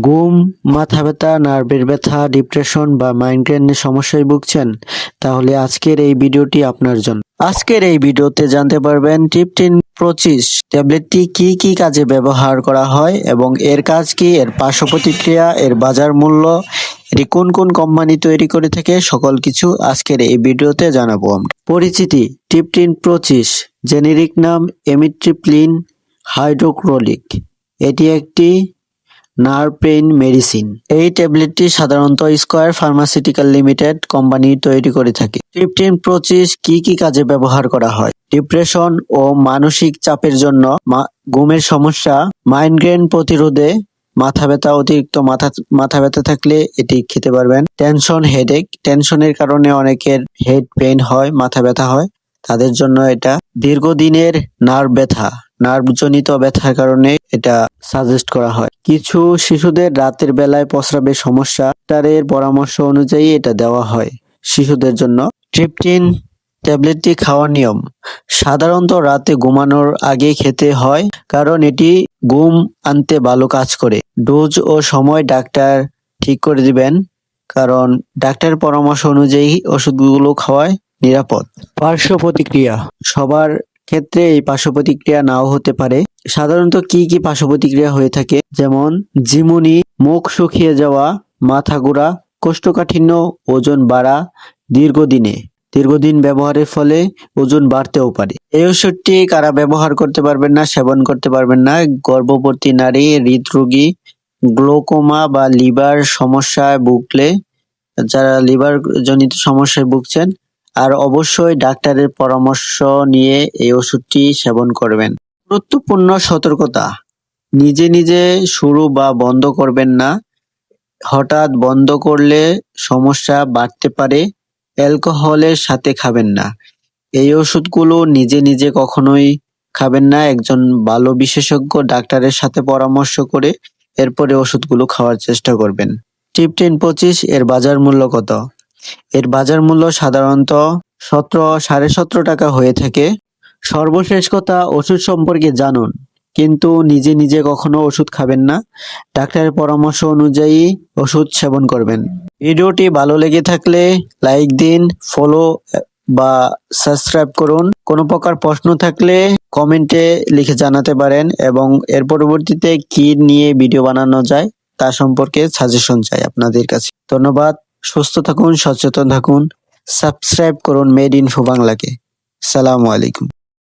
ঘুম, মাথা ব্যথা, নার্ভের ব্যথা, ডিপ্রেশন বা মাইগ্রেনের সমস্যায় ভুগছেন, তাহলে আজকের এই ভিডিওটি আপনার জন্য। আজকের এই ভিডিওতে জানতে পারবেন টিপটিন পঁচিশ, ট্যাবলেটটি কি কি কাজে ব্যবহার করা হয় এবং এর কাজ কি, এর পার্শ্ব প্রতিক্রিয়া, এর বাজার মূল্য, এটি কোন কোন কোম্পানি তৈরি করে থাকে, সকল কিছু আজকের এই ভিডিওতে জানাব আমরা। পরিচিতি, টিপটিন পঁচিশ, জেনেরিক নাম এমিট্রিপ্লিন হাইড্রোক্রোলিক এটি একটি নার্ভ পেইন মেডিসিন। এই ট্যাবলেটটি সাধারণত স্কয়ার ফার্মাসিউটিক্যাল লিমিটেড কোম্পানি তৈরি করে থাকে। ট্রিপটিন পঁচিশ কি কি কাজে ব্যবহার করা হয়? ডিপ্রেশন ও মানসিক চাপের জন্য ঘুমের সমস্যা, মাইগ্রেন প্রতিরোধে মাথা ব্যথা, অতিরিক্ত মাথা মাথা ব্যথা থাকলে এটি খেতে পারবেন। টেনশন, হেডেক, টেনশনের কারণে অনেকের হেড পেইন হয়, মাথা ব্যথা হয়। তাদের জন্য এটা দীর্ঘদিনের নার্ভ ব্যথা। নার্ভজনিত ব্যথার কারণে এটা সাজেস্ট করা হয়। কিছু শিশুদের রাতের বেলায় প্রস্রাবের সমস্যা, ডাক্তারের পরামর্শ অনুযায়ী এটা দেওয়া হয়। শিশুদের জন্য ট্রিপটিন ট্যাবলেটটি খাওয়ার নিয়ম। সাধারণত রাতে ঘুমানোর আগে খেতে হয়, কারণ এটি ঘুম আনতে ভালো কাজ করে। ডোজ ও সময় ডাক্তার ঠিক করে দিবেন, কারণ ডাক্তারের পরামর্শ অনুযায়ী ওষুধগুলো খাওয়ায় নিরাপদ। পার্শ্ব প্রতিক্রিয়া। সবার ক্ষেত্রে এই পার্শ্ব প্রতিক্রিয়া নাও হতে পারে। সাধারণত কি কি পার্শ্ব প্রতিক্রিয়া হয়ে থাকে? যেমন জিমুনি মুখ শুকিয়ে যাওয়া, মাথা ঘোরা কোষ্ঠকাঠিন্য, ওজন বাড়া, দীর্ঘদিনে। দীর্ঘদিন ব্যবহারের ফলে ওজন বাড়তেও পারে। এই ওষুধটি কারা ব্যবহার করতে পারবেন না, সেবন করতে পারবেন না। গর্ভবতী নারী, হৃদরোগী, গ্লোকোমা বা লিভার সমস্যায় ভুগলে, যারা লিভার জনিত সমস্যায় ভুগছেন আর অবশ্যই ডাক্তারের পরামর্শ নিয়ে এই ওষুধটি সেবন করবেন। গুরুত্বপূর্ণ সতর্কতা। নিজে নিজে শুরু বা বন্ধ করবেন না। হঠাৎ বন্ধ করলে সমস্যা বাড়তে পারে, অ্যালকোহলের সাথে খাবেন না। এই ওষুধগুলো নিজে নিজে কখনোই খাবেন না। একজন ভালো বিশেষজ্ঞ ডাক্তারের সাথে পরামর্শ করে এরপরে ওষুধগুলো খাওয়ার চেষ্টা করবেন। টিপটেন পঁচিশ, এর বাজার মূল্য কত? এর বাজার মূল্য সাধারণত সতেরো সাড়ে সতেরো টাকা হয়ে থাকে। সর্বশেষ কথা, ওষুধ সম্পর্কে জানুন। কিন্তু নিজে নিজে কখনো ওষুধ খাবেন না। ডাক্তারের পরামর্শ অনুযায়ী ওষুধ সেবন করবেন। ভিডিওটি ভালো লেগে থাকলে লাইক দিন, ফলো বা সাবস্ক্রাইব করুন। কোনো প্রকার প্রশ্ন থাকলে কমেন্টে লিখে জানাতে পারেন এবং এর পরবর্তীতে কি নিয়ে ভিডিও বানানো যায় তা সম্পর্কে সাজেশন চাই আপনাদের কাছে। ধন্যবাদ। সুস্থ থাকুন সচেতন থাকুন। সাবস্ক্রাইব করুন মেড ইনফো বাংলাকে সালামু আলাইকুম।